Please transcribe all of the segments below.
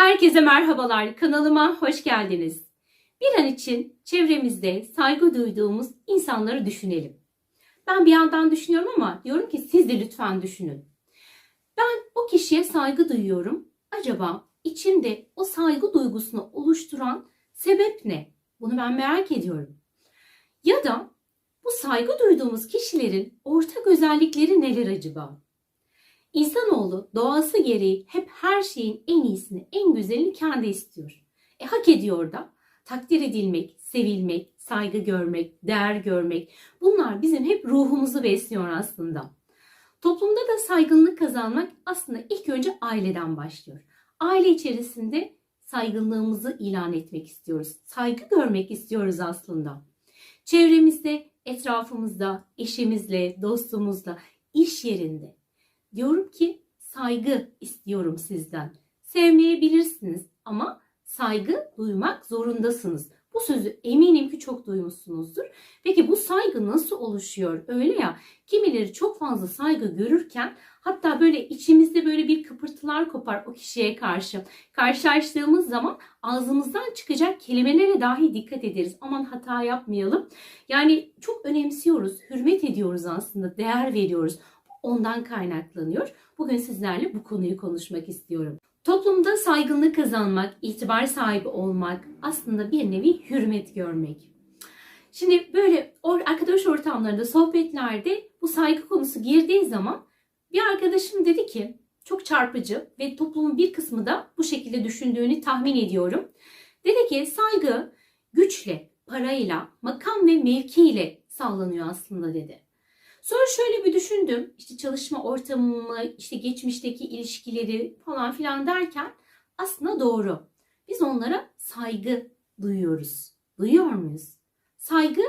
Herkese merhabalar. Kanalıma hoş geldiniz. Bir an için çevremizde saygı duyduğumuz insanları düşünelim. Ben bir yandan düşünüyorum ama diyorum ki siz de lütfen düşünün. Ben o kişiye saygı duyuyorum. Acaba içimde o saygı duygusunu oluşturan sebep ne? Bunu ben merak ediyorum. Ya da bu saygı duyduğumuz kişilerin ortak özellikleri neler acaba? İnsanoğlu doğası gereği hep her şeyin en iyisini, en güzelini kendi istiyor. E hak ediyor da. Takdir edilmek, sevilmek, saygı görmek, değer görmek bunlar bizim hep ruhumuzu besliyor aslında. Toplumda da saygınlık kazanmak aslında ilk önce aileden başlıyor. Aile içerisinde saygınlığımızı ilan etmek istiyoruz. Saygı görmek istiyoruz aslında. Çevremizde, etrafımızda, eşimizle, dostumuzla, iş yerinde diyorum ki saygı istiyorum sizden. Sevmeyebilirsiniz ama saygı duymak zorundasınız. Bu sözü eminim ki çok duymuşsunuzdur. Peki bu saygı nasıl oluşuyor? Öyle ya kimileri çok fazla saygı görürken hatta böyle içimizde böyle bir kıpırtılar kopar o kişiye karşı. Karşılaştığımız zaman ağzımızdan çıkacak kelimelere dahi dikkat ederiz. Aman hata yapmayalım. Yani çok önemsiyoruz, hürmet ediyoruz aslında, değer veriyoruz ondan kaynaklanıyor. Bugün sizlerle bu konuyu konuşmak istiyorum. Toplumda saygınlık kazanmak, itibar sahibi olmak aslında bir nevi hürmet görmek. Şimdi böyle arkadaş ortamlarında, sohbetlerde bu saygı konusu girdiği zaman bir arkadaşım dedi ki çok çarpıcı ve toplumun bir kısmı da bu şekilde düşündüğünü tahmin ediyorum. Dedi ki saygı güçle, parayla, makam ve mevkiyle sağlanıyor aslında dedi. Sonra şöyle bir düşündüm. İşte çalışma ortamımı, işte geçmişteki ilişkileri falan filan derken aslında doğru. Biz onlara saygı duyuyoruz. Duyuyor muyuz? Saygı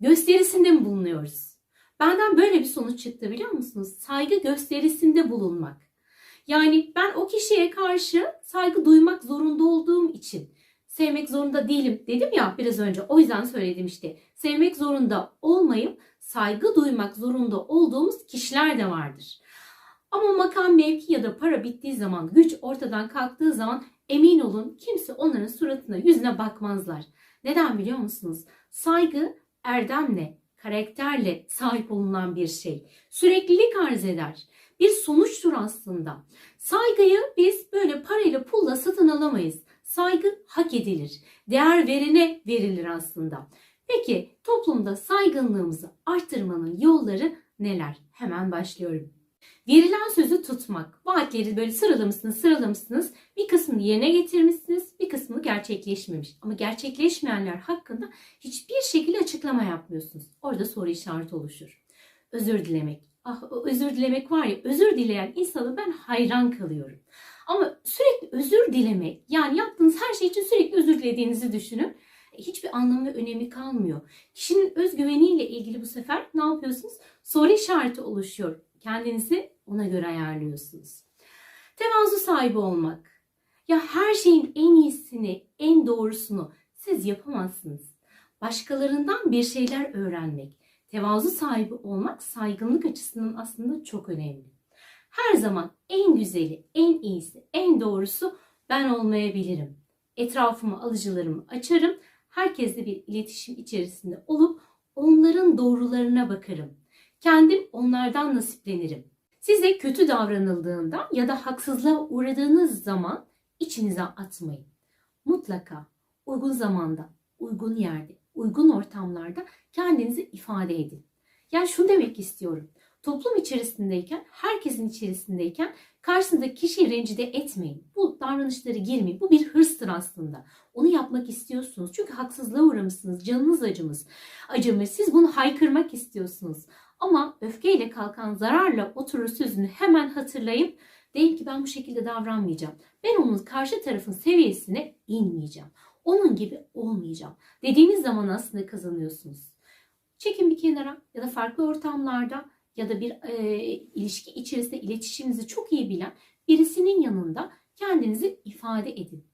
gösterisinde mi bulunuyoruz? Benden böyle bir sonuç çıktı biliyor musunuz? Saygı gösterisinde bulunmak. Yani ben o kişiye karşı saygı duymak zorunda olduğum için sevmek zorunda değilim dedim ya biraz önce. O yüzden söyledim işte. Sevmek zorunda olmayıp saygı duymak zorunda olduğumuz kişiler de vardır. Ama makam, mevki ya da para bittiği zaman, güç ortadan kalktığı zaman emin olun kimse onların suratına, yüzüne bakmazlar. Neden biliyor musunuz? Saygı erdemle, karakterle sahip olunan bir şey. Süreklilik arz eder. Bir sonuçtur aslında. Saygıyı biz böyle parayla pulla satın alamayız. Saygı hak edilir. Değer verene verilir aslında. Peki toplumda saygınlığımızı arttırmanın yolları neler? Hemen başlıyorum. Verilen sözü tutmak. Vaatleri böyle sıralamışsınız, sıralamışsınız. Bir kısmını yerine getirmişsiniz, bir kısmını gerçekleşmemiş. Ama gerçekleşmeyenler hakkında hiçbir şekilde açıklama yapmıyorsunuz. Orada soru işareti oluşur. Özür dilemek. Ah özür dilemek var ya, özür dileyen insanı ben hayran kalıyorum. Ama sürekli özür dilemek, yani yaptığınız her şey için sürekli özür dilediğinizi düşünün hiçbir anlamı önemi kalmıyor. Kişinin özgüveniyle ilgili bu sefer ne yapıyorsunuz? Soru işareti oluşuyor. Kendinizi ona göre ayarlıyorsunuz. Tevazu sahibi olmak. Ya her şeyin en iyisini, en doğrusunu siz yapamazsınız. Başkalarından bir şeyler öğrenmek, tevazu sahibi olmak saygınlık açısından aslında çok önemli. Her zaman en güzeli, en iyisi, en doğrusu ben olmayabilirim. Etrafıma alıcılarımı açarım herkesle bir iletişim içerisinde olup onların doğrularına bakarım. Kendim onlardan nasiplenirim. Size kötü davranıldığında ya da haksızlığa uğradığınız zaman içinize atmayın. Mutlaka uygun zamanda, uygun yerde, uygun ortamlarda kendinizi ifade edin. Yani şunu demek istiyorum. Toplum içerisindeyken, herkesin içerisindeyken karşısındaki kişiyi rencide etmeyin. Bu davranışları girmeyin. Bu bir hırstır aslında. Onu yapmak istiyorsunuz. Çünkü haksızlığa uğramışsınız. Canınız acımış. Acımış. Siz bunu haykırmak istiyorsunuz. Ama öfkeyle kalkan zararla oturur sözünü hemen hatırlayıp deyin ki ben bu şekilde davranmayacağım. Ben onun karşı tarafın seviyesine inmeyeceğim. Onun gibi olmayacağım. Dediğiniz zaman aslında kazanıyorsunuz. Çekin bir kenara ya da farklı ortamlarda ya da bir e, ilişki içerisinde iletişiminizi çok iyi bilen birisinin yanında kendinizi ifade edin.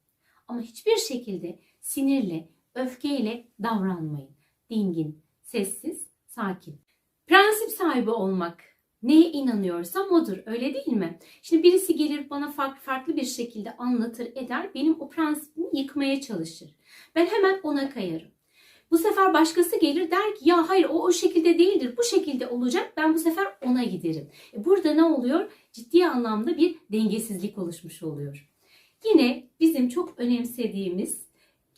Ama hiçbir şekilde sinirle, öfkeyle davranmayın. Dingin, sessiz, sakin. Prensip sahibi olmak. Neye inanıyorsam odur öyle değil mi? Şimdi birisi gelir bana farklı farklı bir şekilde anlatır eder benim o prensibimi yıkmaya çalışır. Ben hemen ona kayarım. Bu sefer başkası gelir der ki ya hayır o o şekilde değildir bu şekilde olacak ben bu sefer ona giderim. E burada ne oluyor? Ciddi anlamda bir dengesizlik oluşmuş oluyor. Yine bizim çok önemsediğimiz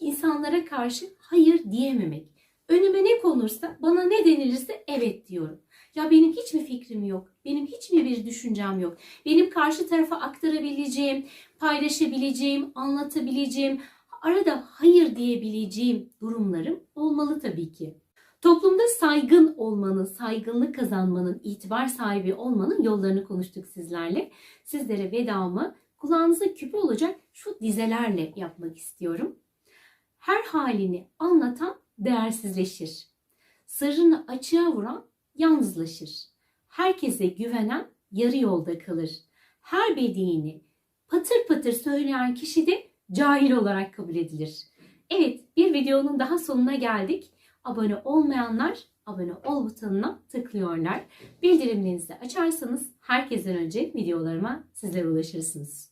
insanlara karşı hayır diyememek. Önüme ne konursa, bana ne denilirse evet diyorum. Ya benim hiç mi fikrim yok? Benim hiç mi bir düşüncem yok? Benim karşı tarafa aktarabileceğim, paylaşabileceğim, anlatabileceğim, arada hayır diyebileceğim durumlarım olmalı tabii ki. Toplumda saygın olmanın, saygınlık kazanmanın, itibar sahibi olmanın yollarını konuştuk sizlerle. Sizlere vedamı kulağınıza küpe olacak şu dizelerle yapmak istiyorum. Her halini anlatan değersizleşir. Sırrını açığa vuran yalnızlaşır. Herkese güvenen yarı yolda kalır. Her bediğini patır patır söyleyen kişi de cahil olarak kabul edilir. Evet bir videonun daha sonuna geldik. Abone olmayanlar abone ol butonuna tıklıyorlar. Bildirimlerinizi açarsanız herkesten önce videolarıma sizlere ulaşırsınız.